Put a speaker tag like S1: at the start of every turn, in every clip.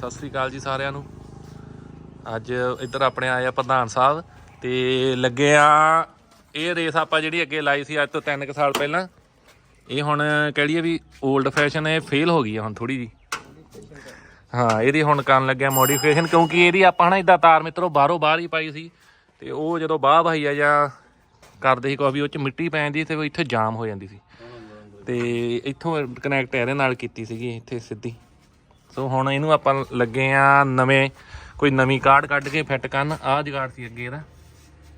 S1: ਸਤਿ ਸ੍ਰੀ ਅਕਾਲ ਜੀ ਸਾਰਿਆਂ ਨੂੰ। ਅੱਜ ਇੱਧਰ ਆਪਣੇ ਆਏ ਆ ਪ੍ਰਧਾਨ ਸਾਹਿਬ ਤੇ ਲੱਗੇ ਆ, ਇਹ ਰੇਸ ਆਪਾਂ ਜਿਹੜੀ ਅੱਗੇ ਲਾਈ ਸੀ ਅੱਜ ਤੋਂ 3 ਕੁ ਸਾਲ ਪਹਿਲਾਂ, ਇਹ ਹੁਣ ਕਹਿ ਲਈਏ ਵੀ 올ਡ ਫੈਸ਼ਨ ਇਹ ਫੇਲ ਹੋ ਗਈ ਆ ਹੁਣ ਥੋੜੀ ਜੀ ਹਾਂ, ਇਹਦੀ ਹੁਣ ਕਰਨ ਲੱਗਿਆ ਮੋਡੀਫਿਕੇਸ਼ਨ ਕਿਉਂਕਿ ਇਹਦੀ ਆਪਾਂ ਨਾ ਇਦਾਂ ਤਾਰ ਮਿੱਤਰੋ ਬਾਹਰੋਂ ਬਾਹਰ ਹੀ ਪਾਈ ਸੀ ਤੇ ਉਹ ਜਦੋਂ ਬਾਹ ਭਾਈ ਆ ਜਾਂ ਕਰਦੇ ਸੀ ਕੋਈ ਵੀ, ਉਹ ਚ ਮਿੱਟੀ ਪੈ ਜਾਂਦੀ ਤੇ ਉਹ ਇੱਥੇ ਜਾਮ ਹੋ ਜਾਂਦੀ ਸੀ। ਤੇ ਇੱਥੋਂ ਕਨੈਕਟ ਇਹਦੇ ਨਾਲ ਕੀਤੀ ਸੀਗੀ, ਇੱਥੇ ਸਿੱਧੀ। ਸੋ ਹੁਣ ਇਹਨੂੰ ਆਪਾਂ ਲੱਗੇ ਆ ਨਵੇਂ, ਕੋਈ ਨਵੀਂ ਕਾਰਡ ਕੱਢ ਕੇ ਫਿੱਟ ਕਰਨ। ਆਹ ਜਗਾੜ ਸੀ ਅੱਗੇ ਇਹਦਾ।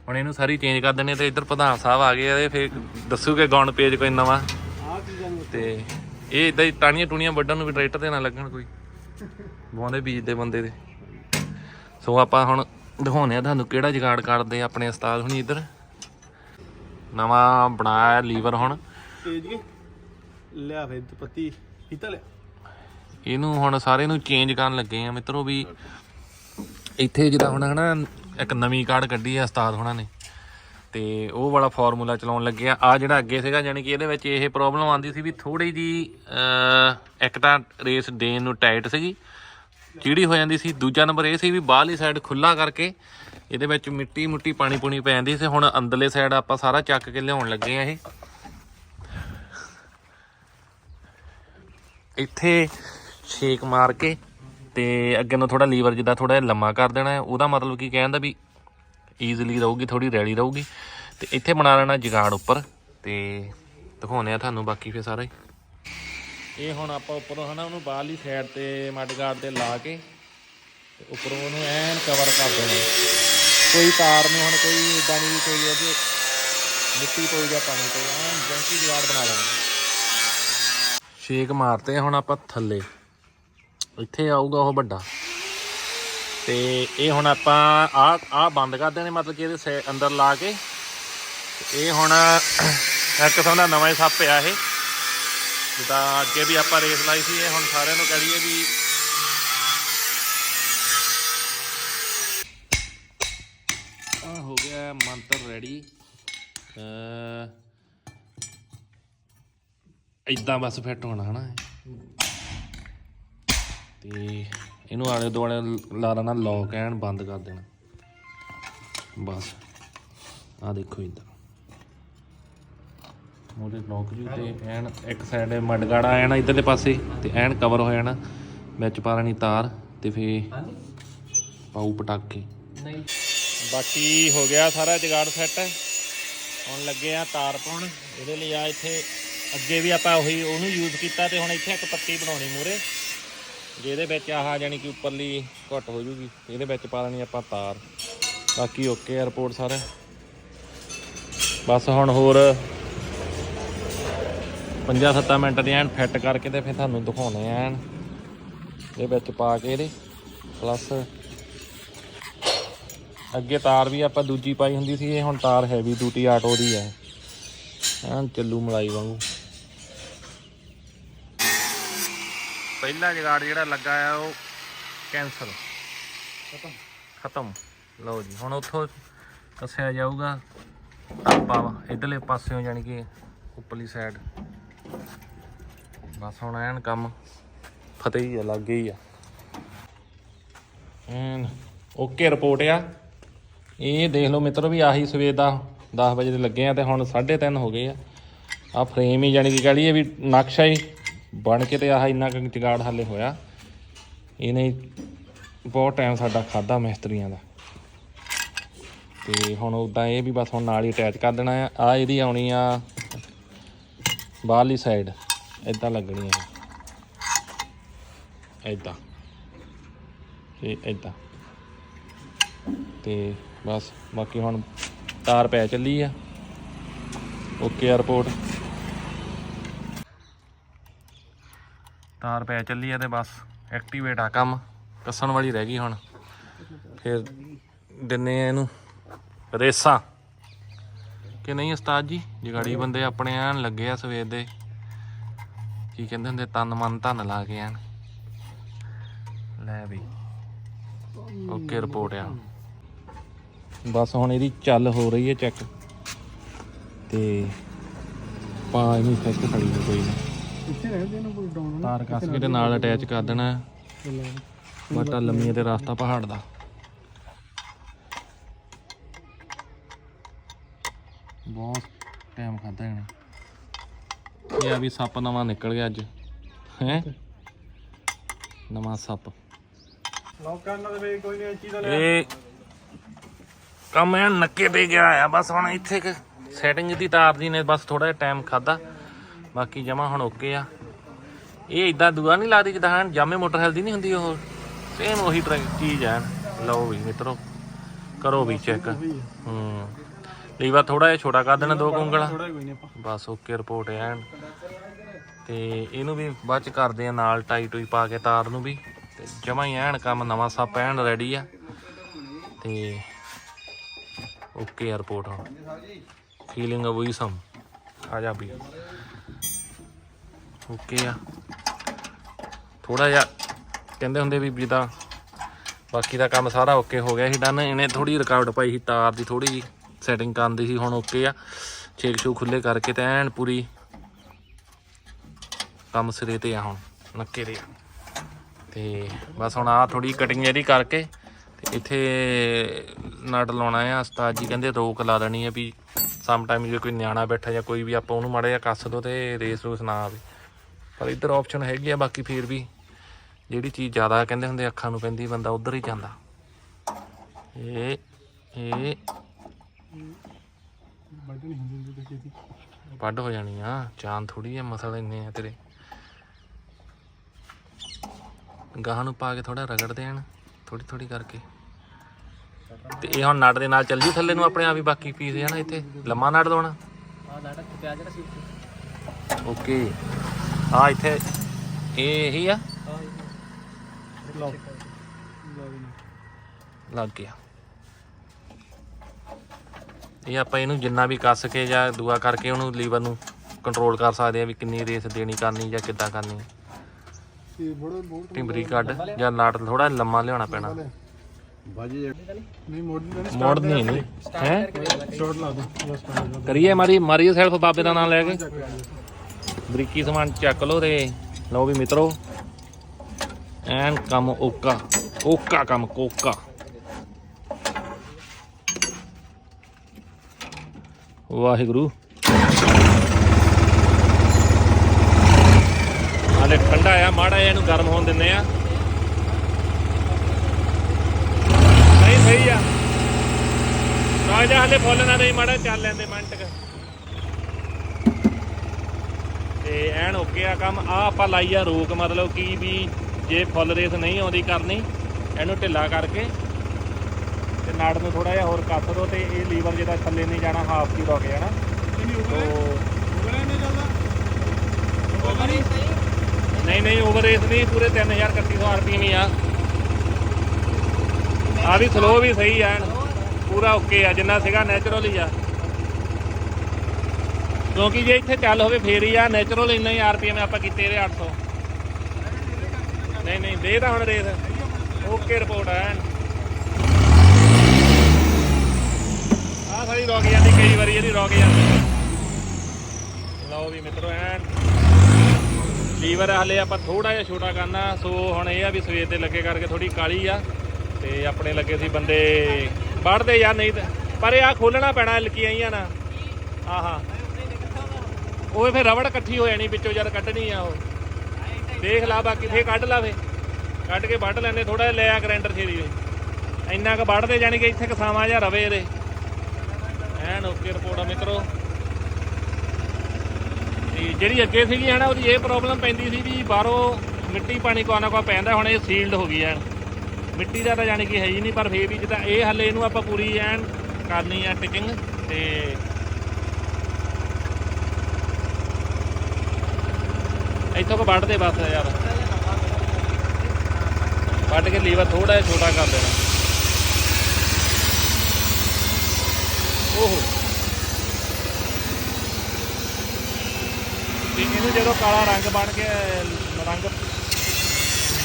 S1: ਹੁਣ ਇਹਨੂੰ ਸਾਰੀ ਚੇਂਜ ਕਰ ਦਿੰਨੇ ਤੇ ਇੱਧਰ ਪ੍ਰਧਾਨ ਸਾਹਿਬ ਆ ਗਏ ਆ ਤੇ ਫਿਰ ਦੱਸੂਗੇ ਗਾਉਣ ਪੇਜ ਕੋਈ ਨਵਾਂ। ਤੇ ਇਹ ਇਦਾਂ ਹੀ ਟਾਣੀਆਂ ਟੂਣੀਆਂ ਵੱਢਣ ਨੂੰ ਵੀ ਟਰੈਕਟਰ ਦੇ ਨਾਲ ਲੱਗਣ ਕੋਈ। ਬਵਾਉਂਦੇ ਬੀਜ ਦੇ ਬੰਦੇ ਦੇ। ਸੋ ਆਪਾਂ ਹੁਣ ਦਿਖਾਉਨੇ ਆ ਤੁਹਾਨੂੰ ਕਿਹੜਾ ਜਗਾੜ ਕਰਦੇ ਆ ਆਪਣੇ ਉਸਤਾਦ ਹੁਣੀ ਇੱਧਰ। ਨਵਾਂ ਬਣਾਇਆ ਲੀਵਰ ਹੁਣ।
S2: ਤੇਜ ਕੇ ਲਿਆ ਫੇ ਪੱਤੀ ਪੀਤਾ ਲਿਆ।
S1: ਇਹਨੂੰ ਹੁਣ ਸਾਰੇ ਨੂੰ ਚੇਂਜ ਕਰਨ ਲੱਗੇ ਆ। ਮਿੱਤਰੋ ਵੀ ਇੱਥੇ ਜਿੱਦਾਂ ਹੁਣ ਹਨਾ, ਇੱਕ ਨਵੀਂ ਕਾਰਡ ਕੱਢੀ ਆ ਉਸਤਾਦ ਹੁਣਾਂ ਨੇ। ਤੇ ਉਹ ਵਾਲਾ ਫਾਰਮੂਲਾ ਚਲਾਉਣ ਲੱਗੇ ਆ। ਆ ਜਿਹੜਾ ਅੱਗੇ ਸੀਗਾ ਯਾਨੀ ਕਿ ਇਹਦੇ ਵਿੱਚ ਇਹ ਪ੍ਰੋਬਲਮ ਆਉਂਦੀ ਸੀ ਵੀ ਥੋੜੀ ਜੀ ਇੱਕ ਤਾਂ ਰੇਸ ਦੇਣ ਨੂੰ ਟਾਈਟ ਸੀਗੀ। ਚੀੜੀ ਹੋ ਜਾਂਦੀ ਸੀ। ਦੂਜਾ ਨੰਬਰ ਇਹ ਸੀ ਵੀ ਬਾਹਰਲੀ ਸਾਈਡ ਖੁੱਲਾ ਕਰਕੇ ਇਹਦੇ ਵਿੱਚ ਮਿੱਟੀ ਮੁੱਟੀ ਪਾਣੀ ਪੂਣੀ ਪੈ ਜਾਂਦੀ ਸੀ। ਹੁਣ ਅੰਦਰਲੇ ਸਾਈਡ ਆਪਾਂ ਸਾਰਾ ਚੱਕ ਕੇ ਲਿਆਉਣ ਲੱਗੇ ਆ ਇਹ। ਇੱਥੇ ਛੇਕ ਮਾਰ ਕੇ ਤੇ ਅੱਗੇ ਨੂੰ ਥੋੜਾ ਲੀਵਰ ਜਿੱਦਾਂ ਥੋੜਾ ਜਿਹਾ ਲੰਮਾ ਕਰ ਦੇਣਾ ਹੈ। ਉਹਦਾ ਮਤਲਬ ਕੀ ਕਹਿਣ ਦਾ ਵੀ ਈਜ਼ੀਲੀ ਰਹੂਗੀ ਥੋੜੀ ਰੈਲੀ ਰਹੂਗੀ। ਤੇ ਇੱਥੇ ਬਣਾ ਲੈਣਾ ਜਗਾੜ ਉੱਪਰ ਤੇ ਦਿਖਾਉਨੇ ਆ ਤੁਹਾਨੂੰ ਬਾਕੀ ਫੇ ਸਾਰਾ। ਇਹ ਹੁਣ ਆਪਾਂ ਉੱਪਰੋਂ ਹਨਾ ਉਹਨੂੰ ਬਾਹਰਲੀ ਸਾਈਡ ਤੇ ਮੱਡ ਗਾਰਡ ਤੇ ਲਾ ਕੇ ਤੇ ਉੱਪਰੋਂ ਉਹਨੂੰ ਐਨ ਕਵਰ ਕਰ ਦੇਣਾ ਕੋਈ ਤਾਰ ਨੂੰ ਹੁਣ ਕੋਈ ਇਦਾਂ ਨਹੀਂ ਕੋਈ ਉਹਦੇ ਮਿੱਟੀ ਪਊ ਜਾਂ ਪਾਣੀ ਪਊ ਐਨ ਜੰਕੀ ਜਗਾੜ ਬਣਾ ਲੈਣਾ ਛੇਕ ਮਾਰਤੇ ਹੁਣ ਆਪਾਂ ਥੱਲੇ। ਇੱਥੇ ਆਊਗਾ ਉਹ ਵੱਡਾ। ਤੇ ਇਹ ਹੁਣ ਆਪਾਂ ਆ ਆ ਬੰਦ ਕਰ ਦੇਣੇ, ਮਤਲਬ ਕਿ ਇਹਦੇ ਸੇ- ਅੰਦਰ ਲਾ ਕੇ। ਇਹ ਹੁਣ ਇੱਕ ਕਿਸਮ ਦਾ ਨਵਾਂ ਹੀ ਸੱਪ ਪਿਆ ਇਹ। ਜਿੱਦਾਂ ਅੱਗੇ ਵੀ ਆਪਾਂ ਰੇਸ ਲਾਈ ਸੀ, ਇਹ ਹੁਣ ਸਾਰਿਆਂ ਨੂੰ ਕਹੀਏ ਵੀ ਆ ਹੋ ਗਿਆ ਮੰਤਰ ਰੈਡੀ ਅ ਇਦਾਂ ਬਸ ਫਿੱਟ ਹੋਣਾ, ਹਨਾ ਇਹ। ਤੇ ਇਹਨੂੰ ਆਲੇ ਦੁਆਲੇ ਲਾ ਲੈਣਾ ਲੌਕ ਐਨ ਬੰਦ ਕਰ ਦੇਣਾ। ਬਸ। ਆ ਦੇਖੋ ਇਦਾਂ ਮੋੜੇ ਲੌਕ ਜੂ ਤੇ ਐਨ ਇੱਕ ਸਾਈਡ ਮਡਗਾੜਾ ਐਨ ਇਧਰਲੇ ਪਾਸੇ ਤੇ ਐਨ ਕਵਰ ਹੋ ਜਾਣਾ ਵਿੱਚ ਪਾ ਲੈਣੀ ਤਾਰ ਤੇ ਫੇ ਪਾਉ ਪਟਾਕੇ।
S2: ਨਹੀਂ।
S1: ਬਾਕੀ ਹੋ ਗਿਆ ਸਾਰਾ ਜਗਾੜ ਸੈੱਟ ਹੁਣ ਲੱਗੇ ਆ ਤਾਰ ਪਾਉਣ। ਇਹਦੇ ਲਈ ਆ ਇੱਥੇ ਅੱਗੇ ਵੀ ਆਪਾਂ ਉਹੀ ਉਹਨੂੰ ਯੂਜ਼ ਕੀਤਾ ਤੇ ਹੁਣ ਇੱਥੇ ਇੱਕ ਪੱਤੀ ਬਣਾਉਣੀ ਮੂਰੇ ਜਿਹਦੇ ਵਿੱਚ ਆਹ ਜਾਨੀ ਕਿ ਉੱਪਰਲੀ ਘੁੱਟ ਹੋ ਜੂਗੀ, ਇਹਦੇ ਵਿੱਚ ਪਾ ਲੈਣੀ ਆਪਾਂ ਤਾਰ। ਬਾਕੀ ਓਕੇ 에어ਪੋਰਟ ਸਾਰਾ। ਬਸ ਹੁਣ ਹੋਰ 5-7 ਮਿੰਟ ਦੇ ਐਨ ਫਿੱਟ ਕਰਕੇ ਤੇ ਫਿਰ ਤੁਹਾਨੂੰ ਦਿਖਾਉਣੇ ਆ ਐਨ। ਇਹ ਵਿੱਚ ਪਾ ਕੇ ਇਹਦੇ ਪਲੱਸ ਅੱਗੇ ਤਾਰ ਵੀ ਆਪਾਂ ਦੂਜੀ ਪਾਈ ਹੁੰਦੀ ਸੀ, ਇਹ ਹੁਣ ਤਾਰ ਹੈਵੀ ਡਿਊਟੀ ਆਟੋ ਦੀ ਹੈ ਐਨ ਚੱਲੂ ਮਲਾਈ ਵਾਂਗੂ। ਪਹਿਲਾ ਜਗਾੜ ਜਿਹੜਾ ਲੱਗਾ ਆ ਉਹ ਕੈਂਸਲ ਖਤਮ। ਖਤਮ। ਲਓ ਜੀ ਹੁਣ ਉੱਥੋਂ ਕੱਸਿਆ ਜਾਊਗਾ ਆਪਾਂ ਇਧਰਲੇ ਪਾਸਿਓਂ ਜਾਨੀ ਕਿ ਉੱਪਰਲੀ ਸਾਈਡ ਬਸ ਹੁਣ ਐਨ ਕੰਮ ਫਤਿਹ ਹੀ ਆ ਲੱਗ ਗਈ ਆ। ਐਨ ਓਕੇ ਰਿਪੋਰਟ ਆ। ਇਹ ਦੇਖ ਲਓ ਮਿੱਤਰੋ ਵੀ ਆਹੀ ਸਵੇਰ ਦਾ 10 ਵਜੇ ਦੇ ਲੱਗੇ ਆ ਤੇ ਹੁਣ 3:30 ਹੋ ਗਏ ਆ। ਆ ਫਰੇਮ ਹੀ ਜਾਨੀ ਕਿ ਕਹ ਲਈਏ ਵੀ ਨਕਸ਼ਾ ਹੀ ਬਣ ਕੇ ਤੇ ਆਹ ਇੰਨਾ ਕੁ ਜਗਾੜ ਹਾਲੇ ਹੋਇਆ। ਇਹਨੇ ਬਹੁਤ ਟਾਈਮ ਸਾਡਾ ਖਾਦਾ ਮਿਸਤਰੀਆਂ ਦਾ। ਤੇ ਹੁਣ ਉਦਾਂ ਇਹ ਵੀ ਬਸ ਹੁਣ ਨਾਲ ਹੀ ਅਟੈਚ ਕਰ ਦੇਣਾ ਆ। ਆ ਇਹਦੀ ਆਉਣੀ ਆ ਬਾਹਰਲੀ ਸਾਈਡ ਇਦਾਂ ਲੱਗਣੀ ਆ। ਇਦਾਂ ਤੇ ਇਦਾਂ ਤੇ ਬਸ ਬਾਕੀ ਹੁਣ ਤਾਰ ਪੈ ਚੱਲੀ ਆ। ਓਕੇ 에 ਤਾਰ ਪੈ ਚੱਲੀ ਆ ਤੇ ਬਸ ਐਕਟੀਵੇਟ ਆ ਕੰਮ। ਕੱਸਣ ਵਾਲੀ ਰਹਿ ਗਈ ਹੁਣ। ਫਿਰ ਦਿੰਨੇ ਆ ਇਹਨੂੰ ਰੇਸਾਂ। ਕਿ ਨਹੀਂ ਉਸਤਾਦ ਜੀ, ਜਗਾੜੀ ਬੰਦੇ ਆਪਣੇ ਆਣ ਲੱਗੇ ਆ ਸਵੇਰ ਦੇ। ਕੀ ਕਹਿੰਦੇ ਹੁੰਦੇ, ਤਨ ਮਨ ਧਨ ਲਾ ਕੇ ਆਣ ਲੈ ਵੀ। ਓਕੇ ਰਿਪੋਰਟ ਆ। ਬਸ ਹੁਣ ਇਹਦੀ ਚੱਲ ਹੋ ਰਹੀ ਹੈ ਚੈੱਕ। ਤੇ ਪਾ ਇਹਨੂੰ ਫਿੱਕ ਖੜੀ ਕੋਈ ਨਾ।
S2: ਇੱਥੇ ਰਹਿੰਦੇ ਨੇ ਕੋਈ ਡਾਉਣ
S1: ਤਾਰ ਕੱਸ ਕੇ ਤੇ ਨਾਲ ਅਟੈਚ ਕਰ ਦੇਣਾ। ਬਾਟਾ ਲੰਮੀਆਂ ਤੇ ਰਸਤਾ ਪਹਾੜ ਦਾ। ਬਹੁਤ ਟਾਈਮ ਖਾਦਾ ਇਹਨੇ। ਇਹ ਆ ਵੀ ਸੱਪ ਨਵਾਂ ਨਿਕਲ ਗਿਆ ਅੱਜ। ਹੈ? ਨਵਾਂ ਸੱਪ।
S2: ਲੌਕ ਕਰਨਾ ਵੇ ਕੋਈ ਨਹੀਂ ਚੀਜ਼ ਦਾ
S1: ਇਹ ਕੰਮ ਐ ਨੱਕੇ ਤੇ ਗਿਆ ਆ। ਬਸ ਹੁਣ ਇੱਥੇ ਕਿ ਸੈਟਿੰਗ ਦੀ ਤਾਰ ਦੀ ਨੇ ਬਸ ਥੋੜਾ ਜਿਹਾ ਟਾਈਮ ਖਾਦਾ ਬਾਕੀ ਜਮਾ ਹੁਣ ਓਕੇ ਆ। ਇਹ ਇਦਾਂ ਦੂਆ ਨਹੀਂ ਲੱਗਦੀ ਜਿੱਦਾਂ ਹਨ ਜਾਮੇ ਮੋਟਰ ਹੈਲਦੀ ਨਹੀਂ ਹੁੰਦੀ ਉਹ। ਸੇਮ ਉਹੀ ਟਰੱਕ ਚੀਜ਼ ਆ ਲਓ ਵੀ ਮਿੱਤਰੋ ਕਰੋ ਵੀ ਚੈੱਕ। ਹੂੰ। ਲੀਵਰ ਥੋੜਾ ਜਿਹਾ ਛੋਟਾ ਕਰ ਦੇਣਾ ਦੋ ਕੁੰਗਲਾ ਬਸ ਓਕੇ ਰਿਪੋਰਟ ਐਨ ਤੇ ਇਹਨੂੰ ਵੀ ਬਾਅਦ ਚ ਕਰਦੇ ਆ ਨਾਲ ਟਾਈ ਟੂਈ ਪਾ ਕੇ ਤਾਰ ਨੂੰ ਵੀ। ਤੇ ਜਮਾ ਹੀ ਐਨ ਕੰਮ ਨਵਾਂ ਸੱਪ ਐਨ ਰੈਡੀ ਆ। ਤੇ ਓਕੇ ਰਿਪੋਰਟ ਹੁਣ। ਫੀਲਿੰਗ ਅ ਸਮ ਆ ਜਾ ਵੀ। ਓਕੇ ਆ। ਥੋੜਾ ਜਿਹਾ ਕਹਿੰਦੇ ਹੁੰਦੇ ਵੀ ਜਿੱਦਾਂ ਬਾਕੀ ਦਾ ਕੰਮ ਸਾਰਾ ਓਕੇ ਹੋ ਗਿਆ ਸੀ, ਡਨ। ਇਹਨੇ ਥੋੜੀ ਰੁਕਾਵਟ ਪਾਈ ਸੀ, ਤਾਰ ਦੀ ਥੋੜੀ ਜੀ ਸੈਟਿੰਗ ਕਰਨ ਦੀ ਸੀ, ਹੁਣ ਓਕੇ ਆ। ਛੇਕ ਛੂ ਖੁੱਲੇ ਕਰਕੇ ਤੇ ਐਨ ਪੂਰੀ ਕੰਮ ਸਿਰੇ ਤੇ ਆ ਹੁਣ, ਨੱਕੇ ਦੇ ਆ। ਤੇ ਬਸ ਹੁਣ ਆ ਥੋੜੀ ਕਟਿੰਗ ਇਹਦੀ ਕਰਕੇ ਤੇ ਇੱਥੇ ਨਟ ਲਾਉਣਾ ਆ, ਉਸਤਾਦ ਜੀ ਕਹਿੰਦੇ ਰੋਕ ਲਾ ਦੇਣੀ ਆ ਵੀ ਸਮ ਟਾਈਮ ਜੇ ਕੋਈ ਨਿਆਣਾ ਬੈਠਾ ਜਾਂ ਕੋਈ ਵੀ ਆਪਾਂ ਉਹਨੂੰ ਮਾੜਾ ਜਿਹਾ ਕੱਸ ਦੋ ਤੇ ਰੇਸ ਰੂਸ ਨਾ ਆਵੇ। ਪਰ ਇੱਧਰ ਆਪਸ਼ਨ ਹੈਗੀ ਆ ਬਾਕੀ ਫੇਰ ਵੀ ਜਿਹੜੀ ਚੀਜ਼ ਜ਼ਿਆਦਾ ਕਹਿੰਦੇ ਹੁੰਦੇ ਅੱਖਾਂ ਨੂੰ ਪੈਂਦੀ ਬੰਦਾ ਉਧਰ ਹੀ ਜਾਂਦਾ। ਇਹ ਇਹ
S2: ਬਟਨ ਨਹੀਂ ਹੁੰਦੀ ਤੇ ਕੀਤੀ
S1: ਵੱਢ ਹੋ ਜਾਣੀ ਆ ਚਾਂਦ ਥੋੜੀ ਆ ਮਸਲ ਇੰਨੇ ਆ ਤੇਰੇ। ਗਾਹਾਂ ਨੂੰ ਪਾ ਕੇ ਥੋੜਾ ਰਗੜ ਦੇਣ ਥੋੜੀ ਥੋੜੀ ਕਰਕੇ। ਤੇ ਇਹ ਹੁਣ ਨਟ ਦੇ ਨਾਲ ਚੱਲ ਜੂ ਥੱਲੇ ਨੂੰ ਆਪਣੇ ਆਪ ਹੀ ਬਾਕੀ ਪੀਸ ਨਾ ਇੱਥੇ ਲੰਮਾ ਨਟ ਲਾਉਣਾ।
S3: ਆ ਨਾਟਕ ਪਿਆ ਜਿਹੜਾ ਸੀ
S1: ਓਕੇ ਆ ਇੱਥੇ ਇਹ ਇਹੀ ਆ। ਲੱਗ ਗਿਆ। ਇਹ ਆਪਾਂ ਇਹਨੂੰ ਜਿੰਨਾ ਵੀ ਕੱਸ ਕੇ ਜਾਂ ਦੂਆ ਕਰਕੇ ਉਹਨੂੰ ਲੀਵਰ ਨੂੰ ਕੰਟਰੋਲ ਕਰ ਸਕਦੇ ਆ ਵੀ ਕਿੰਨੀ ਰੇਸ ਦੇਣੀ ਕਰਨੀ ਜਾਂ ਕਿੱਦਾਂ ਕਰਨੀ।
S2: ਇਹ ਬੜਾ ਬਹੁਤ
S1: ਟਿੰਬਰੀ ਕੱਢ ਜਾਂ ਨਾਟ ਥੋੜਾ ਲੰਮਾ ਲਿਆਉਣਾ ਪੈਣਾ।
S2: ਬਾਜੀ ਨਹੀਂ। ਮੋੜ ਨਹੀਂ
S1: ਮੋੜ ਨਹੀਂ ਨਹੀਂ ਹੈ
S2: ਸ਼ਾਰਟ ਲਾ ਦੋ
S1: ਕਰੀਏ ਮਾਰੀ ਮਾਰੀ ਸੈਲਫ ਬਾਬੇ ਦਾ ਨਾਮ ਲੈ ਕੇ। ਬਰੀਕੀ ਸਮਾਨ ਚੱਕ ਲਓ ਤੇ ਲਓ ਵੀ ਮਿੱਤਰੋ, ਐਨ ਕੰਮ ਓਕਾ ਓਕਾ ਕੰਮ ਕੋਕਾ। ਵਾਹਿਗੁਰੂ। ਹਾਲੇ ਠੰਡਾ ਆ, ਮਾੜਾ ਜਿਹਾ ਇਹਨੂੰ ਗਰਮ ਹੋਣ ਦਿੰਦੇ ਆ। ਸਹੀ ਸਹੀ ਆ। ਰਾਜਾ ਹਲੇ ਫੁੱਲ ਨਾ ਦੇਈ, ਮਾੜਾ ਚੱਲ ਲੈਂਦੇ, ਮਿੰਟ ਕ ਤੇ ਐਨ ਓਕੇ ਆ ਕੰਮ। ਆ ਆਪਾਂ ਲਾਈ ਆ ਰੋਕ ਮਤਲਬ ਕਿ ਵੀ ਜੇ ਫੁੱਲ ਰੇਸ ਨਹੀਂ ਆਉਂਦੀ ਕਰਨੀ ਇਹਨੂੰ ਢਿੱਲਾ ਕਰਕੇ ਤੇ ਨਾੜ ਨੂੰ ਥੋੜਾ ਜਿਹਾ ਹੋਰ ਕੱਸ ਦੋ ਤੇ ਇਹ ਲੀਵਰ ਜਿਹਦਾ ਥੱਲੇ ਨਹੀਂ ਜਾਣਾ ਹਾਫ ਕੀ ਰੁਕ ਜਾਣਾ। ਨਹੀਂ ਨਹੀਂ। ਓਵਰ ਰੇਸ ਨਹੀਂ ਪੂਰੇ 3300 ਆਰਪੀਐਮ ਹੀ ਆ। ਆ ਵੀ ਸਲੋ ਵੀ ਸਹੀ ਆ ਐਨ। ਪੂਰਾ ਓਕੇ ਆ ਜਿੰਨਾ ਸੀਗਾ ਨੈਚੁਰਲ ਹੀ ਆ। ਕਿਉਂਕਿ ਜੇ ਇੱਥੇ ਚੱਲ ਹੋਵੇ ਫੇਰ ਹੀ ਆ ਨੈਚੁਰਲ ਇੰਨਾ ਹੀ ਆਰਪੀਐਮ ਆਪਾਂ ਕੀਤੇ ਇਹਦੇ 800 ਨਹੀਂ ਨਹੀਂ, ਦੇ ਤਾਂ ਹੁਣ ਰੇਸ। ਓਕੇ ਰਿਪੋਰਟ ਐਨ। ਆ ਸਾਰੀ ਰੋਕ ਜਾਂਦੀ, ਕਈ ਵਾਰੀ ਇਹਦੀ ਰੋਕ ਜਾਂਦੀ। ਲਓ ਵੀ ਮਿੱਤਰੋ ਐਨ। ਲੀਵਰ ਹਲੇ ਆਪਾਂ ਥੋੜਾ ਜਿਹਾ ਛੋਟਾ ਕਰਨਾ, ਸੋ ਹੁਣ ਇਹ ਆ ਵੀ ਸਵੇਰ ਦੇ ਲੱਗੇ ਕਰਕੇ ਥੋੜੀ ਕਾਲੀ ਆ, ਤੇ ਆਪਣੇ ਲੱਗੇ ਸੀ ਬੰਦੇ ਵੜਦੇ ਯਾਰ ਨਹੀਂ ਪਰ ਇਹ ਆ ਖੋਲਣਾ ਪੈਣਾ, ਲਕੀਆਂ ਹੀ ਆ ਨਾ। ਆਹਾ ਉਹ ਫਿਰ ਰਵੜ ਇਕੱਠੀ ਹੋ ਜਾਣੀ, ਵਿੱਚੋਂ ਜਦ ਕੱਢਣੀ ਆ ਉਹ। ਦੇਖ ਲਾ ਬਾਕੀ, ਫੇਰ ਕੱਢ ਲਾ ਫੇ ਕੱਢ ਕੇ ਵੱਢ ਲੈਂਦੇ ਥੋੜਾ ਜਿਹਾ ਲਿਆ ਗ੍ਰਾਈਂਡਰ ਛੇਰੀ ਵੇ ਇੰਨਾ ਕੁ ਵੱਢਦੇ ਜਾਣੀ ਕਿ ਇੱਥੇ ਕਸਾਵਾਂ ਜਾਂ ਰਵੇ ਇਹਦੇ। ਐਨ ਓਕੇ ਰਿਪੋਰਟ ਆ ਮਿੱਤਰੋ। ਤੇ ਜਿਹੜੀ ਅੱਗੇ ਸੀਗੀ ਹਨਾ, ਉਹਦੀ ਇਹ ਪ੍ਰੋਬਲਮ ਪੈਂਦੀ ਸੀ ਵੀ ਬਾਹਰੋਂ ਮਿੱਟੀ ਪਾਣੀ ਕੋਨਾ ਕੋ ਪੈਂਦਾ, ਹੁਣ ਇਹ ਸੀਲਡ ਹੋ ਗਈ ਐਨ। ਮਿੱਟੀ ਦਾ ਤਾਂ ਜਾਣੀ ਕਿ ਹੈ ਹੀ ਨਹੀਂ, ਪਰ ਫੇਰ ਵੀ ਜਿੱਦਾਂ ਇਹ ਹੱਲੇ ਇਹਨੂੰ ਆਪਾਂ ਪੂਰੀ ਐਨ ਕਰਨੀ ਆ ਟਿਕਿੰਗ, ਤੇ ਇੱਥੋਂ ਕੋ ਵੱਢ ਦੇ ਬਸ ਯਾਰ। ਵੱਢ ਕੇ ਲੀਵਰ ਥੋੜਾ ਜਿਹਾ ਛੋਟਾ ਕਰ ਦੇਣਾ। ਓਹੋ। ਤੇ ਇਹਨੂੰ ਜਦੋਂ ਕਾਲਾ ਰੰਗ ਬਣ ਕੇ, ਰੰਗ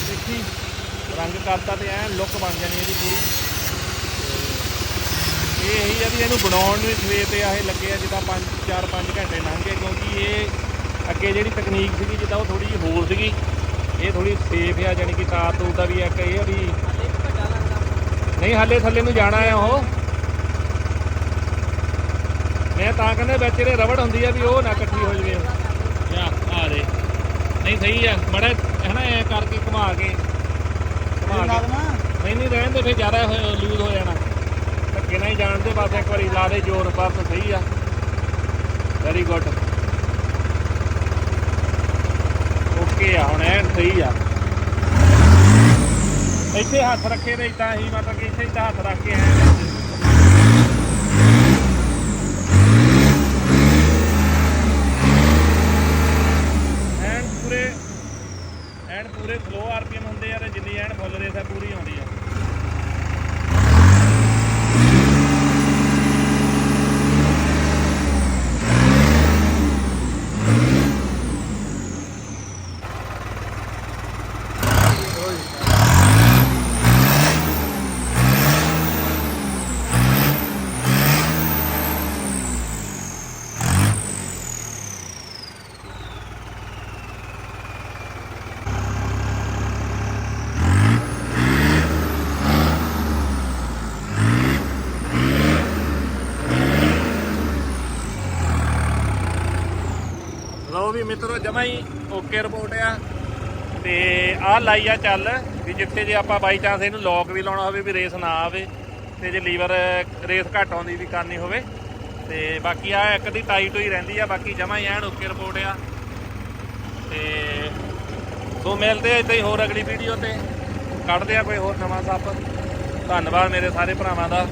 S1: ਦੇਖੀ, ਰੰਗ ਕਰਤਾ ਤੇ ਐਨ ਲੁੱਕ ਬਣ ਜਾਣੀ ਇਹਦੀ ਪੂਰੀ। ਇਹ ਇਹੀ ਆ ਵੀ ਇਹਨੂੰ ਬਣਾਉਣ ਨੂੰ ਸਵੇਰ ਤੇ ਆਹੇ ਲੱਗੇ ਆ, ਜਿੱਦਾਂ 5 4 5 ਘੰਟੇ ਲੰਘ ਗਏ, ਕਿਉਂਕਿ ਇਹ ਅੱਗੇ ਜਿਹੜੀ ਤਕਨੀਕ ਸੀਗੀ ਜਿੱਦਾਂ ਉਹ ਥੋੜੀ ਜਿਹੀ ਹੋਰ ਸੀਗੀ ਇਹ ਥੋੜੀ ਸੇਫ ਆ ਜਾਨੀ ਕਿ ਤਾਰ ਤੂਰ ਦਾ ਵੀ ਇੱਕ ਇਹ ਆ ਵੀ ਨਹੀਂ ਹਾਲੇ ਥੱਲੇ ਨੂੰ ਜਾਣਾ ਆ ਉਹ। ਮੈਂ ਤਾਂ ਕਹਿੰਦਾ ਵਿੱਚ ਇਹਦੇ ਰਬੜ ਹੁੰਦੀ ਆ ਵੀ ਉਹ ਨਾ ਇਕੱਠੀ ਹੋ ਜਵੇ। ਯਾ ਆ ਦੇ। ਨਹੀਂ ਸਹੀ ਆ। ਮੜਾ ਹਨਾ ਐ ਕਰਕੇ ਘੁਮਾ ਕੇ। ਘੁਮਾ ਕੇ। ਨਹੀਂ ਨਹੀਂ ਰਹਿਣ ਦੇ ਫਿਰ ਜ਼ਿਆਦਾ ਲੂਜ਼ ਹੋ ਜਾਣਾ। ਧੱਕੇ ਨਾਲ ਹੀ ਜਾਣ ਦੇ ਬਸ ਇੱਕ ਵਾਰੀ ਲਾ ਦੇ ਜ਼ੋਰ ਬਸ ਸਹੀ ਆ। ਵੈਰੀ ਗੁੱਡ ਓਕੇ ਆ, ਹੁਣ ਐਨ ਸਹੀ ਆ। ਇੱਥੇ ਹੱਥ ਰੱਖੇ ਤੇ ਇਦਾਂ ਹੀ, ਮਤਲਬ ਕਿ ਇੱਥੇ ਇਦਾਂ ਹੱਥ ਰੱਖ ਕੇ ਐ ਐਨ ਪੂਰੇ ਐਨ ਪੂਰੇ ਸਲੋ ਆਰਪੀਐਮ ਹੁੰਦੇ ਆ ਤੇ ਜਿੰਨੀ ਐਨ ਫੁੱਲ ਰੇਸ ਆ, ਪੂਰੀ ਆਉਂਦੀ ਆ ਲਓ ਵੀ ਮਿੱਤਰੋ, ਜਮਾ ਹੀ ਓਕੇ ਰਿਪੋਰਟ ਆ। ਤੇ ਆਹ ਲਾਈ ਆ ਚੱਲ, ਵੀ ਜਿੱਥੇ ਜੇ ਆਪਾਂ ਬਾਈ ਚਾਂਸ ਇਹਨੂੰ ਲੋਕ ਵੀ ਲਾਉਣਾ ਹੋਵੇ, ਵੀ ਰੇਸ ਨਾ ਆਵੇ, ਤੇ ਜੇ ਲੀਵਰ ਰੇਸ ਘੱਟ ਆਉਂਦੀ ਵੀ ਕਰਨੀ ਹੋਵੇ। ਤੇ ਬਾਕੀ ਆ ਇੱਕ ਦੀ ਟਾਈਟ ਹੋਈ ਰਹਿੰਦੀ ਆ, ਬਾਕੀ ਜਮਾ ਹੀ ਐਨ ਓਕੇ ਰਿਪੋਰਟ ਆ। ਤੇ ਸੋ ਮਿਲਦੇ ਆ ਇਦਾਂ ਹੀ ਹੋਰ ਅਗਲੀ ਵੀਡੀਓ ਤੇ। ਕੱਢਦੇ ਆ ਕੋਈ ਹੋਰ ਨਵਾਂ ਸੱਪ। ਧੰਨਵਾਦ ਮੇਰੇ ਸਾਰੇ ਭਰਾਵਾਂ ਦਾ।